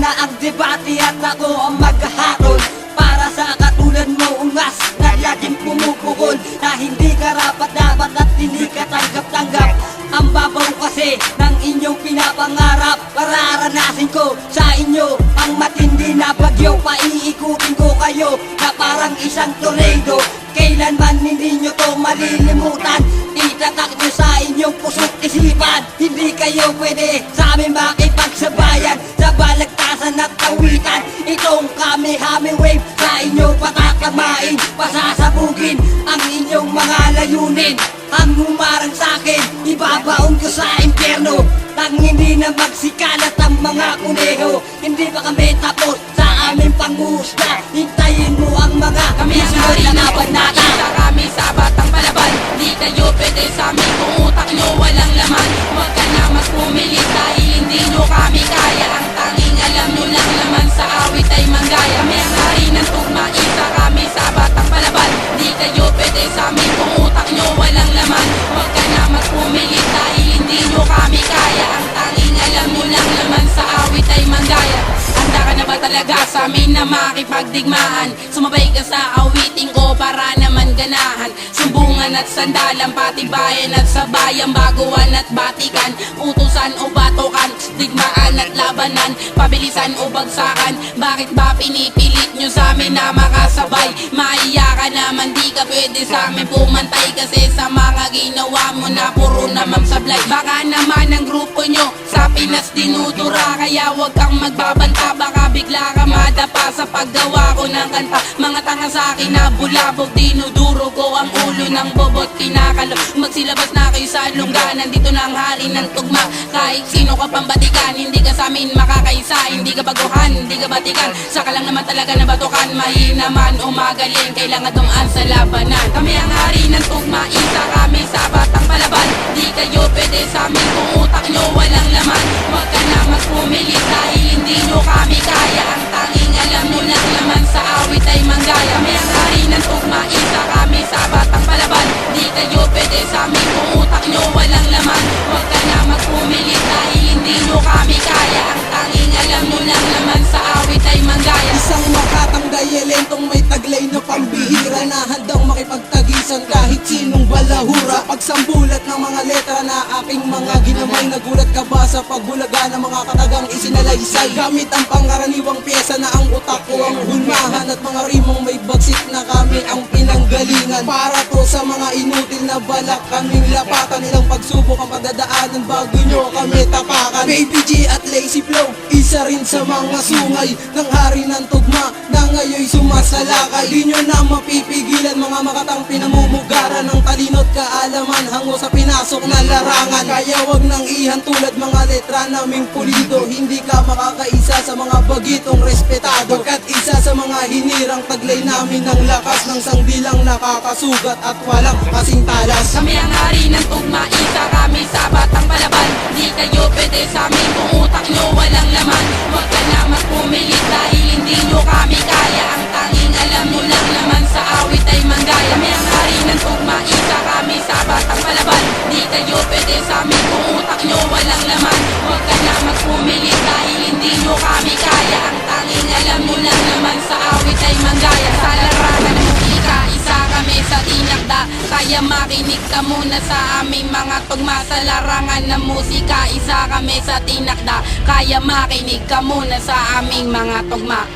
Na ang debate at ako ang maghahatol Para sa katulad mo ungas na laging pumupukol Na hindi karapat dapat at hindi ka tanggap-tanggap. Ang babaw kasi ng inyong pinapangarap. Pararanasin ko sa inyo ang matindi na bagyo. Paiikutin ko kayo na parang isang tornado. Kailanman hindi nyo to malilimutan. Itatak nyo sa inyong puso't isipan. Hindi kayo pwede sa amin makipagsabayan. Sa balagtasan at tawitan Itong kami-hami wave sa inyo patatamain Pasasabugin ang inyong mga layunin. Ang humarang sa akin, ibabaon ko sa impyerno. Tang hindi na magsikalat ang mga kuneho Hindi pa kami tapos sa aming panghusga Hintayin mo ang mga Kami hari na Isa kami sa batang palaban. Di kayo pwede sa amin talaga sa amin na makipagdigmaan? Sumabay ka sa awiting ko para naman ganahan Sumbungan at sandalan, pati bayan at sabayan Baguan at batikan, utusan o batukan Digmaan at labanan, pabilisan o bagsakan Bakit ba pinipilit nyo sa amin na makasabay? Maiya ka naman, di ka pwede sa amin pumantay Kasi sa mga ginawa mo na puro naman sablay Baka naman ang grupo nyo sa Pinas dinudura Kaya wag kang magbabanta. Baka bigla ka madapa sa paggawa ko ng kanta. Mga tanga sa akin na bulabog Dinuduro ko ang ulo ng bobot Kinakalo. Magsilabas na kayo sa lungganan Dito na ang hari ng tugma. Kahit sino ka pang batikan Hindi ka sa amin makakaisa. Hindi ka baguhan, hindi ka batikan. Saka lang naman talaga na batukan. Mahina man o magaling Kailangan dumaan sa labanan. Kami ang hari ng tugma Isa kami sa batang palaban. Di kayo pwede sa amin Kung utak nyo walang laman. Huwag ka na mas pumilit Dahil hindi nyo kami kaya. Ang tanging alam nyo lang naman Sa awit ay manggaya kahit sinong balahura Pagsambulat ng mga letra na aking mga ginamay Nagulat ka ba sa pagbulaga ng mga katagang isinalaysay? Gamit ang pangaraniwang pyesa na ang utak ko ang hulmahan At mga rimong may bagsik na kami ang pinanggalingan. Para to sa mga inutil na balak kaming lapatan Ilang pagsubok ang pagdadaanan bago nyo kami tapakan. Baby G at Lazy Flow Isa rin sa mga sungay ng hari ng tugma Na ngayon sumasalakay. Di nyo na mapipigilan mga makatang pinamumugaran Ng talino't kaalaman. Hango sa pinasok na larangan. Kaya wag nang ihan tulad mga letra naming pulido. Hindi ka makakaisa sa mga bagitong respetado. Pagkat isa sa mga hinirang taglay namin ng lakas Ng sangbilang nakakasugat at walang kasing talas Kami ang hari ng tugma, isa kami sa batang palaban. Di kayo pwede sa amin kung nyo Makinig ka muna sa aming mga tugma Sa larangan ng musika. Isa kami sa tinakda. Kaya makinig ka muna sa aming mga tugma.